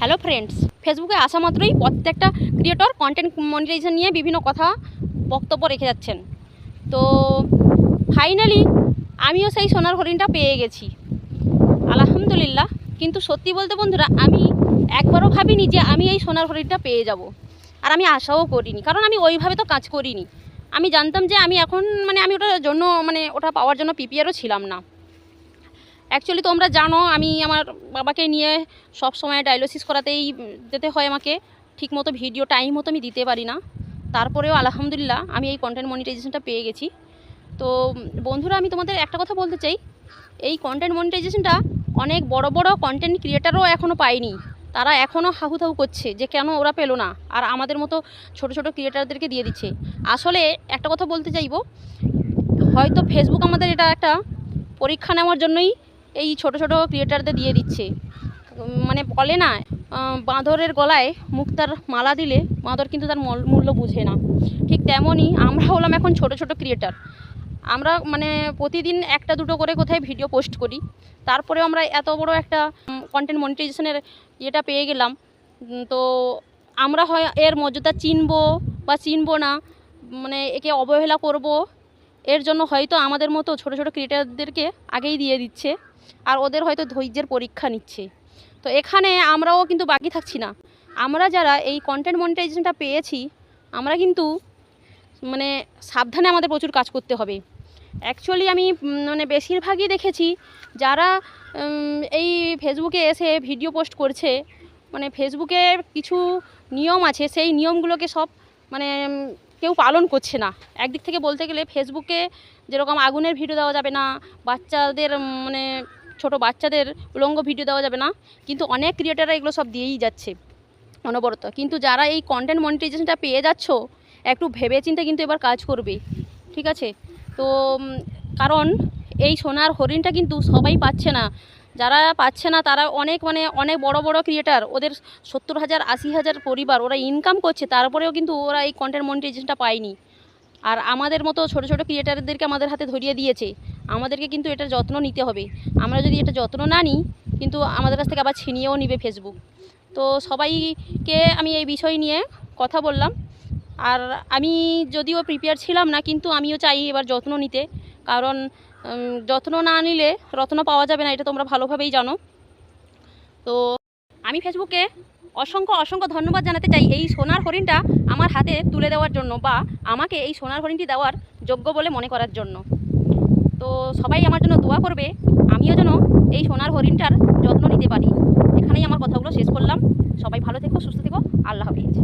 Hello friends ফেসবুকে আসা মাত্রই প্রত্যেকটা ক্রিয়েটর কন্টেন্ট মনিটাইজেশন নিয়ে বিভিন্ন কথা বক্তব্য রেখে যাচ্ছেন। তো ফাইনালি আমিও সেই সোনার হরিণটা পেয়ে গেছি। আলহামদুলিল্লাহ। কিন্তু সত্যি বলতে বন্ধুরা, আমি একবারও ভাবিনি যে আমি এই সোনার হরিণটা পেয়ে যাব। আর আমি আশাও করিনি, কারণ আমি ওইভাবে তো কাজ করিনি। আমি জানতাম যে আমি এখন মানে আমি ওটার জন্য মানে ওটা পাওয়ার জন্য প্রিপেয়ারও ছিলাম না। অ্যাকচুয়ালি তোমরা জানো, আমি আমার বাবাকে নিয়ে সব সময় ডায়ালিসিস করাতেই যেতে হয় আমাকে। ঠিকমতো ভিডিও টাইম মতো আমি দিতে পারি না। তারপরেও আলহামদুলিল্লাহ, আমি এই কন্টেন্ট মনিটাইজেশনটা পেয়ে গেছি। তো বন্ধুরা, আমি তোমাদের একটা কথা বলতে চাই। এই কন্টেন্ট মনিটাইজেশনটা অনেক বড় বড় কন্টেন্ট ক্রিয়েটারও এখনও পায়নি। তারা এখনও হাহুতাহু করছে যে কেন ওরা পেল না। আর আমাদের মতো ছোট ছোট ক্রিয়েটারদেরকে দিয়ে দিচ্ছে। আসলে একটা কথা বলতে চাইব, হয়তো ফেসবুক আমাদের এটা একটা পরীক্ষা নেওয়ার জন্যই এই ছোট ছোট ক্রিয়েটারদের দিয়ে দিচ্ছে। মানে বলে না বাঁদরের গলায় মুক্তার মালা দিলে বাঁদর কিন্তু তার মল- মূল্য বুঝে না। ঠিক তেমনই আমরা হলাম এখন ছোট ছোট ক্রিয়েটার আমরা মানে প্রতিদিন একটা দুটো করে কোথায় ভিডিও পোস্ট করি। তারপরেও আমরা এত বড় একটা কন্টেন্ট মনিটাইজেশনের ইয়েটা পেয়ে গেলাম। তো আমরা হয় এর মর্যাদা চিনবো বা চিনবো না মানে একে অবহেলা করব এর জন্য হয়তো আমাদের মতো ছোট ছোট ক্রিয়েটারদেরকে আগেই দিয়ে দিচ্ছে, আর ওদের হয়তো ধৈর্যের পরীক্ষা নিচ্ছে। তো এখানে আমরাও কিন্তু বাকি থাকছি না। আমরা যারা এই কন্টেন্ট মনিটাইজেশনটা পেয়েছি, আমরা কিন্তু মানে সাবধানে আমাদের প্রচুর কাজ করতে হবে। অ্যাকচুয়ালি আমি মানে বেশিরভাগই দেখেছি যারা এই ফেসবুকে এসে ভিডিও পোস্ট করছে মানে ফেসবুকে কিছু নিয়ম আছে, সেই নিয়মগুলোকে সব মানে কেউ পালন করছে না। একদিক থেকে বলতে গেলে ফেসবুকে যেরকম আগুনের ভিডিও দেওয়া যাবে না, বাচ্চাদের মানে ছোট বাচ্চাদের উলঙ্গ ভিডিও দেওয়া যাবে না, কিন্তু অনেক ক্রিয়েটাররা এগুলো সব দিয়েই যাচ্ছে অনবরত। কিন্তু যারা এই কন্টেন্ট মনিটাইজেশনটা পেয়ে যাচ্ছ, একটু ভেবে চিন্তে কিন্তু এবার কাজ করবে, ঠিক আছে? তো কারণ এই সোনার হরিণটা কিন্তু সবাই পাচ্ছে না। যারা পাচ্ছে না, তারা অনেক মানে অনেক বড় বড় ক্রিয়েটার ওদের সত্তর হাজার, আশি হাজার পরিবার, ওরা ইনকাম করছে, তারপরেও কিন্তু ওরা এই কন্টেন্ট মনিটাইজেশনটা পায়নি। আর আমাদের মতো ছোট ছোট ক্রিয়েটারদেরকে আমাদের হাতে ধরিয়ে দিয়েছে, আমাদেরকে কিন্তু এটার যত্ন নিতে হবে। আমরা যদি এটা যত্ন না নিই, কিন্তু আমাদের কাছ থেকে আবার ছিনিয়েও নিবে ফেসবুক তো সবাইকে আমি এই বিষয় নিয়ে কথা বললাম। আর আমি যদিও প্রিপেয়ার ছিলাম না, কিন্তু আমিও চাই এবার যত্ন নিতে। কারণ যত্ন না নিলে রত্ন পাওয়া যাবে না, এটা তোমরা ভালোভাবেই জানো। তো আমি ফেসবুকে অসংখ্য অসংখ্য ধন্যবাদ জানাতে চাই এই সোনার হরিণটা আমার হাতে তুলে দেওয়ার জন্য বা আমাকে এই সোনার হরিণটি দেওয়ার যোগ্য বলে মনে করার জন্য। তো সবাই আমার জন্য দোয়া করবে, আমিও যেন এই সোনার হরিণটার যত্ন নিতে পারি। এখানেই আমার কথাগুলো শেষ করলাম। সবাই ভালো থেকো, সুস্থ থেকো। আল্লাহ হাফিজ।